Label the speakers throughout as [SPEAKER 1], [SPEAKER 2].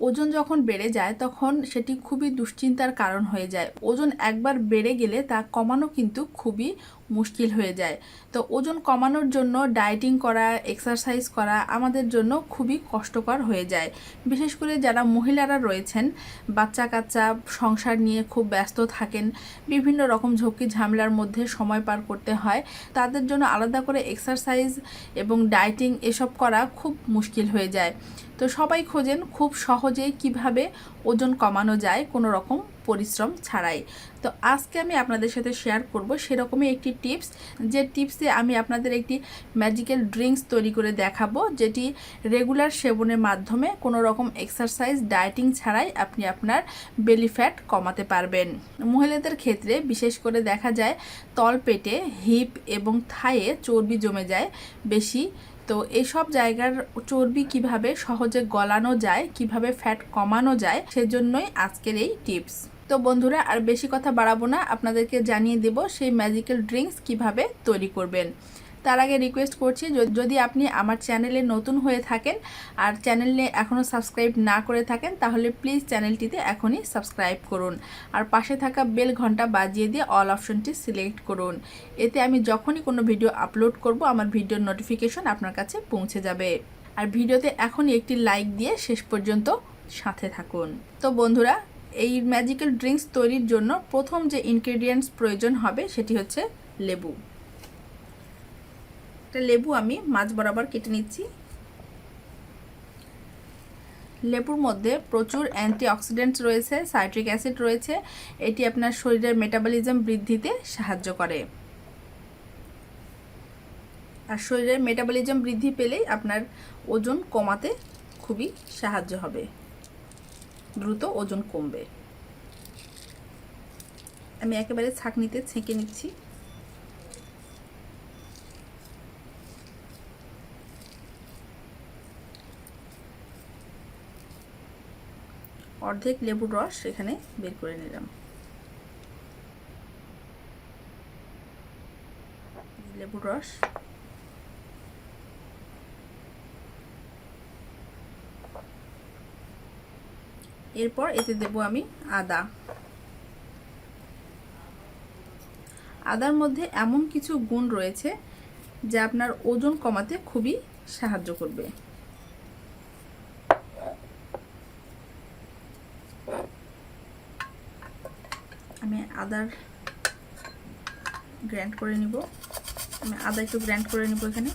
[SPEAKER 1] ওজন যখন বেড়ে যায়, তখন সেটি খুবই দুশ্চিন্তার কারণ হয়ে যায়। ওজন একবার বেড়ে গেলে তা কমানো কিন্তু খুবই মুশকিল হয়ে যায়। তো ওজন কমানোর জন্য ডায়েটিং করা এক্সারসাইজ করা আমাদের জন্য খুবই কষ্টকর হয়ে যায়। বিশেষ করে যারা মহিলারা রয়েছেন বাচ্চা কাচ্চা সংসার নিয়ে খুব ব্যস্ত থাকেন, বিভিন্ন রকম ঝক্কি ঝামেলার মধ্যে সময় পার করতে হয়, তাদের জন্য আলাদা করে এক্সারসাইজ এবং ডায়েটিং এসব করা খুব মুশকিল হয়ে যায়। তো সবাই খোঁজেন খুব সহজে কীভাবে ওজন কমানো যায় কোনো রকম পরিশ্রম ছাড়াই। তো আজকে আমি আপনাদের সাথে শেয়ার করব সেরকমই একটি টিপস যে টিপসে আমি আপনাদের একটি ম্যাজিক্যাল ড্রিঙ্কস তৈরি করে দেখাবো, যেটি রেগুলার সেবনের মাধ্যমে কোনো রকম এক্সারসাইজ ডায়েটিং ছাড়াই আপনি আপনার বেলি ফ্যাট কমাতে পারবেন। মহিলাদের ক্ষেত্রে বিশেষ করে দেখা যায় তলপেটে হিপ এবং থায়ে চর্বি জমে যায় বেশি। তো এসব জায়গার চর্বি কীভাবে সহজে গলানো যায়, কীভাবে ফ্যাট কমানো যায়, সেজন্যই আজকের এই টিপস তো বন্ধুরা, আর বেশি কথা বাড়াবো না। আপনাদেরকে জানিয়ে দেব সেই ম্যাজিক্যাল ড্রিঙ্কস কীভাবে তৈরি করবেন। তার আগে রিকোয়েস্ট করছি যদি আপনি আমার চ্যানেলে নতুন হয়ে থাকেন আর চ্যানেলে এখনও সাবস্ক্রাইব না করে থাকেন, তাহলে প্লিজ চ্যানেলটিতে এখনই সাবস্ক্রাইব করুন। আর পাশে থাকা বেল ঘণ্টা বাজিয়ে দিয়ে অল অপশনটি সিলেক্ট করুন। এতে আমি যখনই কোনো ভিডিও আপলোড করব, আমার ভিডিওর নোটিফিকেশন আপনার কাছে পৌঁছে যাবে। আর ভিডিওতে এখনই একটি লাইক দিয়ে শেষ পর্যন্ত সাথে থাকুন। তো বন্ধুরা এই ম্যাজিক্যাল ড্রিঙ্কস তৈরির জন্য প্রথম যে ইনগ্রেডিয়েন্টস প্রয়োজন হবে সেটি হচ্ছে লেবু। একটা লেবু আমি মাছ বরাবর কেটে নিচ্ছি। লেবুর মধ্যে প্রচুর অ্যান্টিঅক্সিডেন্টস রয়েছে সাইট্রিক অ্যাসিড রয়েছে, এটি আপনার শরীরের মেটাবলিজম বৃদ্ধিতে সাহায্য করে। আর শরীরের মেটাবলিজম বৃদ্ধি পেলেই আপনার ওজন কমাতে খুবই সাহায্য হবে। দ্রুত ওজন কমবে। আমি একেবারে ছাঁকনিতে ছেঁকে নিচ্ছি। অর্ধেক লেবুর রস এখানে বের করে নিলাম। লেবুর রস এরপর এতে দেব আমি আদা। আদার মধ্যে এমন কিছু গুণ রয়েছে যা আপনার ওজন কমাতে খুবই সাহায্য করবে। আমি আদার গ্র্যান্ড করে নিব। আমি আদা একটু গ্র্যান্ড করে নিব এখানে।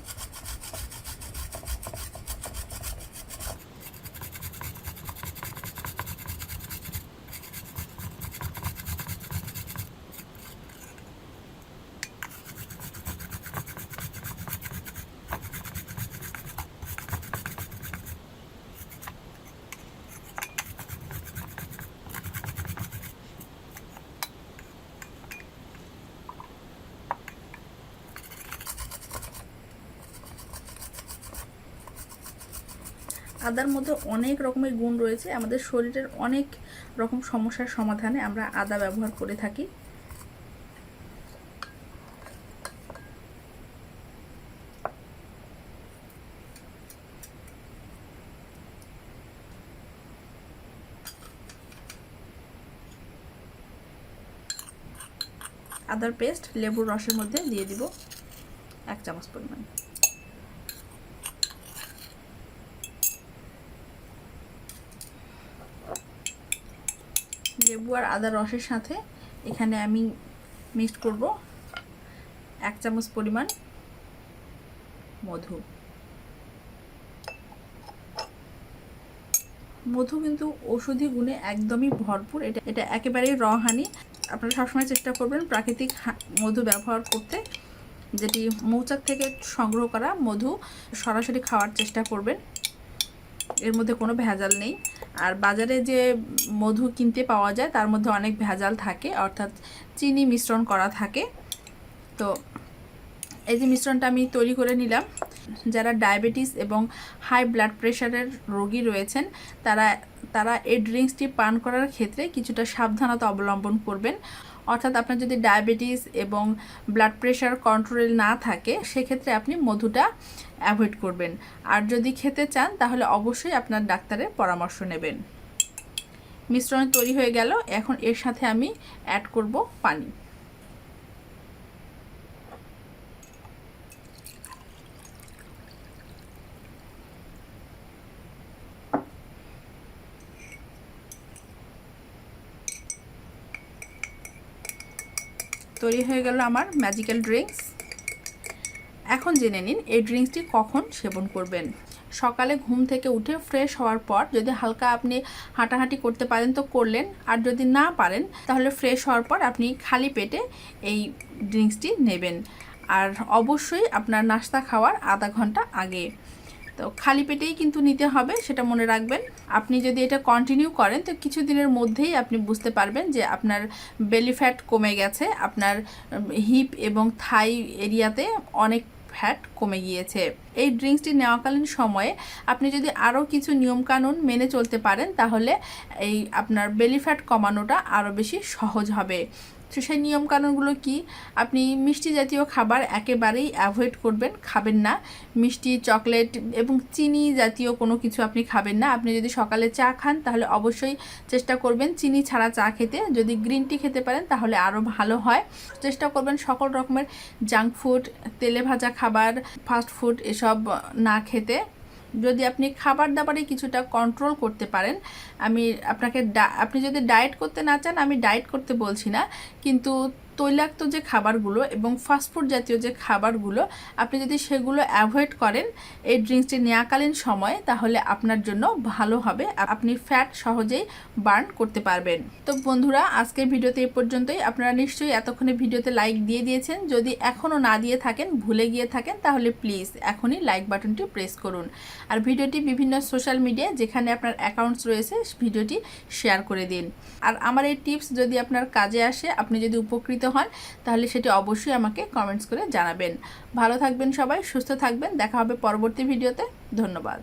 [SPEAKER 1] আদার মধ্যে অনেক রকমের গুণ রয়েছে। আমাদের শরীরের অনেক রকম সমস্যার সমাধানে আমরা আদা ব্যবহার করে থাকি। আদার পেস্ট লেবুর রসের মধ্যে দিয়ে দিব এক চামচ পরিমাণ। লেবু আর আদা রসের সাথে এখানে আমি মিক্সড করব এক চামচ পরিমাণ মধু। মধু কিন্তু ঔষধি গুণে একদমই ভরপুর, এটা এটা একেবারেই র হানি আপনারা সবসময় চেষ্টা করবেন প্রাকৃতিক মধু ব্যবহার করতে, যেটি মৌচাক থেকে সংগ্রহ করা মধু সরাসরি খাওয়ার চেষ্টা করবেন। এর মধ্যে কোনো ভেজাল নেই। আর বাজারে যে মধু কিনতে পাওয়া যায়, তার মধ্যে অনেক ভেজাল থাকে, অর্থাৎ চিনি মিশ্রণ করা থাকে। তো এই যে মিশ্রণটা আমি তৈরি করে নিলাম। যারা ডায়াবেটিস এবং হাই ব্লাড প্রেশারের রোগী রয়েছেন, তারা তারা এই ড্রিঙ্কসটি পান করার ক্ষেত্রে কিছুটা সাবধানতা অবলম্বন করবেন। অর্থাৎ আপনার যদি ডায়াবেটিস এবং ব্লাড প্রেশার কন্ট্রোল না থাকে, সেক্ষেত্রে আপনি মধুটা অ্যাভয়েড করবেন। আর যদি খেতে চান, তাহলে অবশ্যই আপনার ডাক্তারের পরামর্শ নেবেন। মিশ্রণ তৈরি হয়ে গেল। এখন এর সাথে আমি অ্যাড করব পানি। তৈরি হয়ে গেল আমার ম্যাজিক্যাল ড্রিঙ্কস এখন জেনে নিন, এই ড্রিঙ্কসটি কখন সেবন করবেন। সকালে ঘুম থেকে উঠে ফ্রেশ হওয়ার পর যদি হালকা আপনি হাঁটাহাঁটি করতে পারেন তো করলেন, আর যদি না পারেন, তাহলে ফ্রেশ হওয়ার পর আপনি খালি পেটে এই ড্রিঙ্কসটি নেবেন। আর অবশ্যই আপনার নাস্তা খাওয়ার আধা ঘণ্টা আগে। তো খালি পেটেই কিন্তু নিতে হবে, সেটা মনে রাখবেন। আপনি যদি এটা কন্টিনিউ করেন, তো কিছু দিনের মধ্যেই আপনি বুঝতে পারবেন যে আপনার বেলি ফ্যাট কমে গেছে, আপনার হিপ এবং থাই এরিয়াতে অনেক ফ্যাট কমে গিয়েছে। এই ড্রিঙ্কসটি নেওয়াকালীন সময়ে আপনি যদি আরও কিছু নিয়মকানুন মেনে চলতে পারেন, তাহলে এই আপনার বেলি ফ্যাট কমানোটা আরও বেশি সহজ হবে। তো সেই নিয়মকানুনগুলো কি? আপনি মিষ্টি জাতীয় খাবার একেবারেই অ্যাভয়েড করবেন, খাবেন না। মিষ্টি, চকলেট এবং চিনি জাতীয় কোনো কিছু আপনি খাবেন না। আপনি যদি সকালে চা খান, তাহলে অবশ্যই চেষ্টা করবেন চিনি ছাড়া চা খেতে। যদি গ্রিন টি খেতে পারেন, তাহলে আরও ভালো হয়। চেষ্টা করবেন সকল রকমের জাঙ্ক ফুড, তেলে ভাজা খাবার, ফাস্ট ফুড এসব না খেতে। যদি আপনি খাবার দাবারে কিছুটা কন্ট্রোল করতে পারেন, আমি আপনাকে আপনি যদি ডায়েট করতে না চান, আমি ডায়েট করতে বলছি না। কিন্তু তৈলাক্ত যে খাবারগুলো এবং ফাস্টফুড জাতীয় যে খাবারগুলো আপনি যদি সেগুলো অ্যাভয়েড করেন, এই ড্রিঙ্কসটি নেওয়াকালীন সময়ে তাহলে আপনার জন্য ভালো হবে। আপনি ফ্যাট সহজেই বার্ন করতে পারবেন। তো বন্ধুরা, আজকের ভিডিওতে এই পর্যন্তই। আপনারা নিশ্চয়ই এতক্ষণে ভিডিওতে লাইক দিয়ে দিয়েছেন। যদি এখনও না দিয়ে থাকেন, ভুলে গিয়ে থাকেন, তাহলে প্লিজ এখনই লাইক বাটনটি প্রেস করুন। আর ভিডিওটি বিভিন্ন সোশ্যাল মিডিয়ায় যেখানে আপনার অ্যাকাউন্টস রয়েছে, ভিডিওটি শেয়ার করে দিন। আর আমার এই টিপস যদি আপনার কাজে আসে, আপনি যদি উপকৃত হন, তাহলে সেটি অবশ্যই আমাকে কমেন্টস করে জানাবেন। ভালো থাকবেন সবাই, সুস্থ থাকবেন, দেখা হবে পরবর্তী ভিডিওতে। ধন্যবাদ।